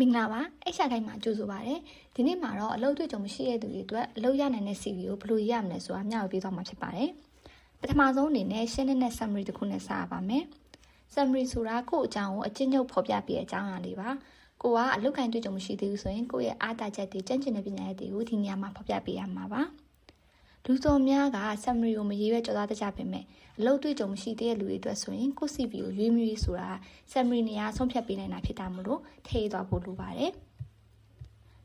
မင်္ဂလာပါအိတ်ရှာခိုင်မှာကြိုဆိုပါရစေဒီနေ့မှာတော့အလုပ်တွေ့ကြုံမရှိတဲ့သူတွေအတွက်အလုပ်ရနိုင်တဲ့ CV ကိုဘယ်လိုရရမလဲဆိုတာမျှဝေပေးသွားမှာဖြစ်ပါတယ်ပထမဆုံးအနေနဲ့ရှင်းတဲ့ summary တစ်ခုနဲ့စရပါမယ် summary ဆိုတာကိုယ့်အကြောင်းကိုအချင်းချုပ်ဖော်ပြပြတဲ့အကြောင်းအရာလေးပါကိုကအလုပ်ကိုင်တွေ့ကြုံမရှိသေးဘူးဆိုရင်ကိုယ့်ရဲ့အားတာချက်တွေကြံ့ကျင်တဲ့ပညာရပ်တွေကိုဒီနေရာမှာဖော်ပြပေးရမှာပါ လူစော်များက summary ကိုမရေးပဲကြော်သားတကြပြင်မဲ့အလုပ်တွေ့ကြုံမရှိသေးတဲ့လူတွေအတွက်ဆိုရင်ကိုယ့် CV ကိုရွေးမြွေးဆိုတာ summary နေရာဆုံးဖြတ်ပေးနိုင်တာဖြစ်တာမို့လို့ထည့်သွားဖို့လိုပါတယ်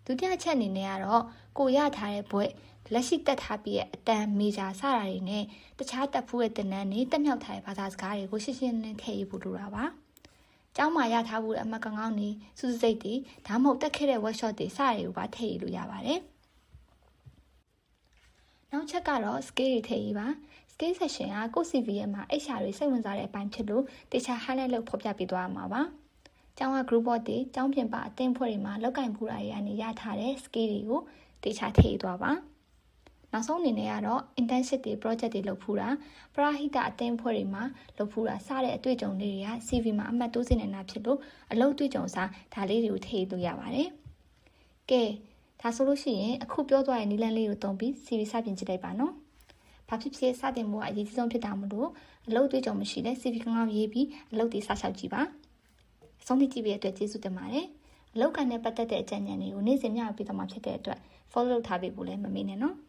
ဒုတိယချက်အနေနဲ့ကတော့ကိုရထားတဲ့ဘွဲ့လက်ရှိတက်ထားပြီးရဲ့အတန်မေဂျာစတာတွေနဲ့တခြားတက်ဖူးရဲ့တင်နန်းတွေတက်မြောက်ထားတဲ့ဘာသာစကားတွေကိုရှင်းရှင်းလင်းလင်းထည့်ရဖို့လိုတာပါ။ကျောင်းမှာရထားဖို့အမကောင်းကောင်းနေစူးစိတ်တွေဒါမှမဟုတ်တက်ခဲ့တဲ့ workshop တွေစတွေကိုပါထည့်ရလို့ရပါတယ်။ နောက်ချက်ကတော့ scale တွေထည့်ရေးပါ scale section ကကိုယ့် CV ရဲ့မှာ HR တွေစိတ်ဝင်စားတဲ့အပိုင်းဖြစ်လို့တခြား highlight လုပ်ဖော်ပြပေးသွားရမှာပါ။ကျောင်းက group board တွေကျောင်းပြင်ပအသင်းဖွဲ့တွေမှာလောက်ကင်ပူတာတွေကနေရထားတဲ့ scale တွေကိုတခြားထည့်သွားပါ။နောက်ဆုံးအနေနဲ့ကတော့ internship တွေ project တွေလုပ်ဖူးတာပရဟိတအသင်းဖွဲ့တွေမှာလုပ်ဖူးတာစတဲ့အတွေ့အကြုံလေးတွေက CV မှာအမှတ်တိုးစေနေတာဖြစ်လို့အလုပ်တွေ့ကြုံစားဒါလေးတွေကိုထည့်လို့ရပါတယ်။ကဲ ဒါဆိုလို့ရှိရင်အခုပြောသွားတဲ့နည်းလမ်းလေးကိုသုံးပြီး CV စပြင်ကြည့်လိုက်ပါနော်။ဘာဖြစ်ဖြစ်စတင်ဖို့ကအရေးကြီးဆုံးဖြစ်တာမို့လို့အလုပ်တွေ့ကြုံမရှိတဲ့ CV ကောင်းကောင်းရေးပြီးအလုပ်တွေစလျှောက်ကြည့်ပါ။အဆုံးထိကြည့်ပြီးတဲ့အတွက်ကျေးဇူးတင်ပါတယ်။အလုပ်ကန်နဲ့ပတ်သက်တဲ့အကြံဉာဏ်တွေကိုနေ့စဉ်မျှဝေပေးသွားမှာဖြစ်တဲ့အတွက် follow လုပ်ထားပေးဖို့လည်းမမေ့နဲ့နော်။